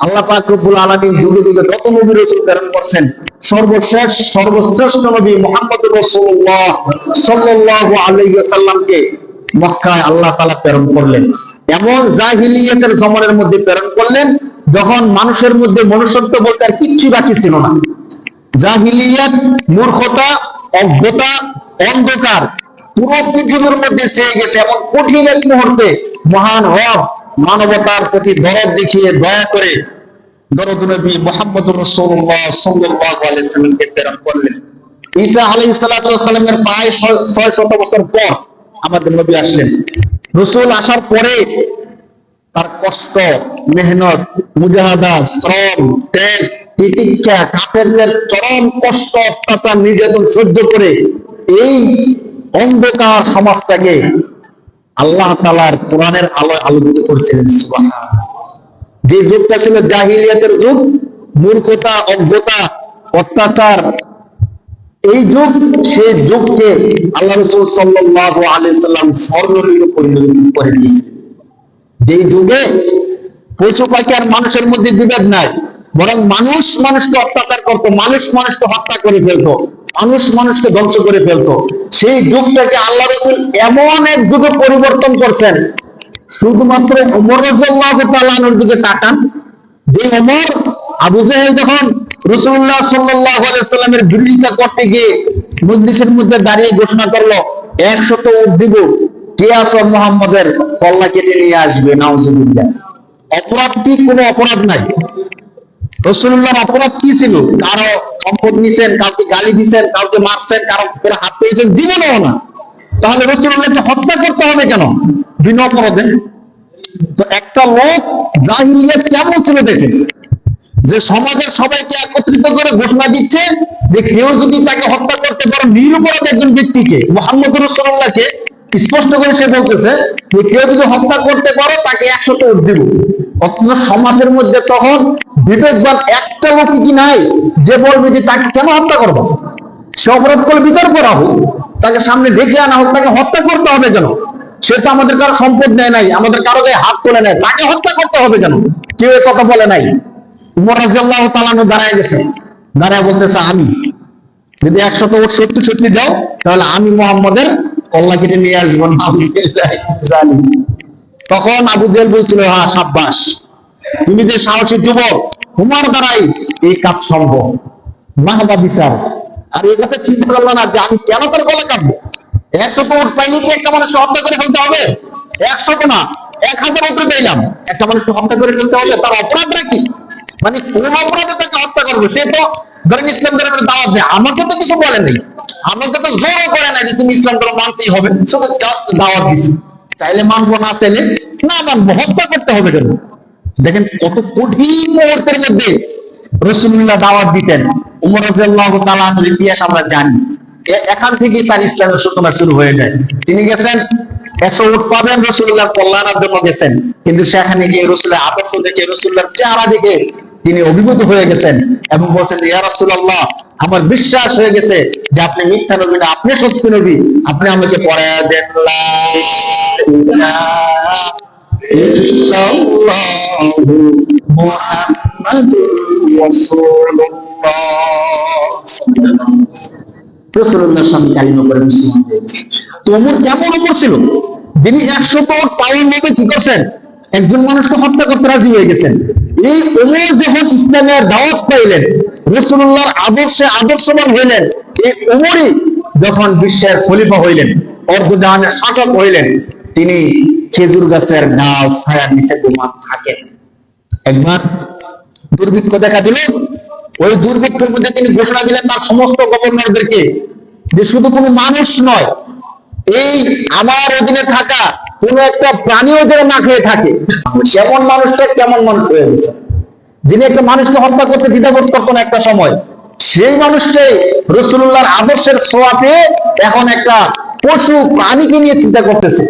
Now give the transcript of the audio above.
আল্লাহ যুগে যুগে যত নবী প্রেরণ করছেন, সর্বশেষ, সর্বশ্রেষ্ঠ নবী মক্কায় আল্লাহ প্রেরণ করলেন। এমন মধ্যে প্রেরণ করলেন যখন মানুষের মধ্যে মনুষ্যত্ব বলতে আর কিচ্ছু বাকি ছিল না। জাহিলিয়াত, মূর্খতা, অজ্ঞতা, অন্ধকার পুরো পৃথিবীর মধ্যে ছেয়ে গেছে এমন কঠিন এক মুহূর্তে মহান রব মানবতার প্রতি দরদ দেখিয়ে দয়া করে দরদ নবী মোহাম্মদ রসুল্লাহ সাল্লাল্লাহু আলাইহি সাল্লামকে প্রেরণ করলেন। ঈসা আলাইহিস সালাতু সালামের প্রায় ছয় শত বছর পর আমাদের নবী আসলেন। রসুল আসার পরে তার কষ্ট, মেহনত, মুজাহাদা, শ্রম, ত্যাগ, তিতিক্ষা, কাফেরদের চরম কষ্ট, অত্যাচার, নির্যাতন সহ্য করে এই অন্ধকার সমাজটাকে আল্লাহ তালার কোরআনের আলোয় আলোকিত করেছিলেন। যে যুগটা ছিল জাহিলিয়াতের যুগ, মূর্খতা, অজ্ঞতা, অত্যাচার, এই যুগ, সেই যুগকে আল্লাহ রসুল সাল্লাল্লাহু আলাইহি সাল্লাম স্বর্ণলীল পরিণত করে দিয়েছিলেন যেই যুগে পশু পাখি আর মানুষের মধ্যে বিভেদ নাই, বরং মানুষ মানুষকে অত্যাচার করত, মানুষ মানুষকে হত্যা করে ফেলতো মানুষ মানুষকে ধ্বংস করে ফেলতো। সেই যুগটাকে আল্লাহ রসুল এমন এক যুগে পরিবর্তন করছেন। শুধুমাত্র ওমর রাদিয়াল্লাহু তাআলার দিকে তাকান। যে ওমর, আবু জাহেল যখন আলাইহি সাল্লামের বিরোধিতা করতে গিয়ে মজলিসের মধ্যে দাঁড়িয়ে ঘোষণা করল, একশত উট দিব কে আসর মোহাম্মদের কল্লা কেটে নিয়ে আসবে, নাউজুবিল্লাহ। অপরাধ কি? কোনো অপরাধ নাই। রসুল্লাহর অপরাধ কি ছিল? কারও সম্পদ নিছেন, কাউকে গালি কাউকে মারছেন, কারও হাত পেয়েছেন জীবনেও না। তাহলে রসুল্লাহকে হত্যা করতে হবে কেন? বিনা অপরাধে। তো একটা লোক জাহিলিয়াত কেমন ছিল দেখেছে যে সমাজের সবাইকে একত্রিত করে ঘোষণা দিচ্ছে যে কেউ যদি তাকে হত্যা করতে পারে, নিরপরাধ একজন ব্যক্তিকে, মোহাম্মদ রসুল্লাহকে, স্পষ্ট করে সে বলতেছে যে কেউ যদি হত্যা করতে পারো, তাকে একশোটা উঠ দিব। অথচ সমাজের মধ্যে তখন বিবেকবান একটা লোক কি নাই যে বলবে যে তাকে কেন হত্যা করব? সে অপরাধ করে বিতর্ক হোক, তাকে সামনে ডেকে আনা হোক, তাকে হত্যা করতে হবে কেন? সে তো আমাদের কারও সম্পদ নেয় নাই, আমাদের কারও গায়ে হাত তোলে নেয়, তাকে হত্যা করতে হবে কেন? কেউ এ কথা বলে নাই। উমর রাজিয়াল্লাহ তালানো দাঁড়ায় গেছে। দাঁড়ায় বলতেছে, আমি, যদি একশত ওট সত্যি সত্যি যাও তাহলে আমি মোহাম্মদের কল্লা কেটে নিয়ে আসব না। তখন আবু জেল বলছিল হ্যাঁ সাব্বাস, তুমি যে সাহসী যুবক, তোমার দ্বারাই এই কাজ সম্ভব। মাহবা বিচার। আর এই কথা চিন্তা করল না যে আমি কেন তার গলা কাটবো? একশো তো পাইলে কি একটা মানুষকে হত্যা করে ফেলতে হবে? একশো তো না, এক হাজার পেলাম। একটা মানুষকে হত্যা করে ফেলতে হবে, তার অপরাধটা কি? মানে কোন অপরাধে তাকে হত্যা করবে? সে তো ধরেন ইসলাম ধর্মের দাওয়াত দেয় আমাকে তো কিছু বলে নাই। আমাকে তো জোর করে না যে তুমি ইসলাম ধর্ম মানতেই হবে। শুধু জাস্ট দাওয়াত দিছি। চাইলে মানবো না চাইলে না মানবো হত্যা করতে হবে কেন? দেখেন কত কঠিন মুহূর্তের মধ্যে রসুল্লাহ দাওয়াত দিতেন। উমর তাআলার ইতিহাস আমরা জানি। এখান থেকেই তার ইসলামের সূচনা শুরু হয়ে যায়। তিনি গেছেন একশো উট পাবেন রসুল্লাহ কল্যাণের জন্য গেছেন। কিন্তু সেখানে গিয়ে আদর্শ দেখে রসুল্লাহর চেহারা দেখে তিনি অভিভূত হয়ে গেছেন এবং বলছেন, ইয়া আমার বিশ্বাস হয়ে গেছে যে আপনি মিথ্যা নবী না, আপনি সত্য নবী, আপনি আমাকে পড়ায় দেন সামনে কালিমা। তো কেমন ওমর ছিল যিনি একশো পথ পায়ের লোভে কি করছেন একজন মানুষকে হত্যা করতে রাজি হয়ে গেছেন এই ওমর যখন ইসলামের দাওয়াত পাইলেন, রসুল্লাহর আদর্শে আদর্শবান হইলেন, এই ওমরই যখন বিশ্বের খলিফা হইলেন অর্ধজাহানের শাসক হইলেন তিনি খেজুর গাছের ডাল, ছায়া নিচে ঘুমান থাকেন। একবার দুর্ভিক্ষ দেখা দিল। ওই দুর্ভিক্ষের মধ্যে তিনি ঘোষণা দিলেন, তার সমস্ত গভর্নরদেরকে যে শুধু কোনো মানুষ নয়, এই আমার অধীনে থাকা কোন একটা প্রাণীও যেন না খেয়ে থাকে। কেমন মানুষটা কেমন মানুষ হয়ে গেছে। যিনি একটা মানুষকে হত্যা করতে দ্বিধাবোধ করতো না একটা সময়, সেই মানুষটাই রসুল্লাহর আদর্শের ছোঁয়া পেয়ে এখন একটা পশু প্রাণীকে নিয়ে চিন্তা করতেছে।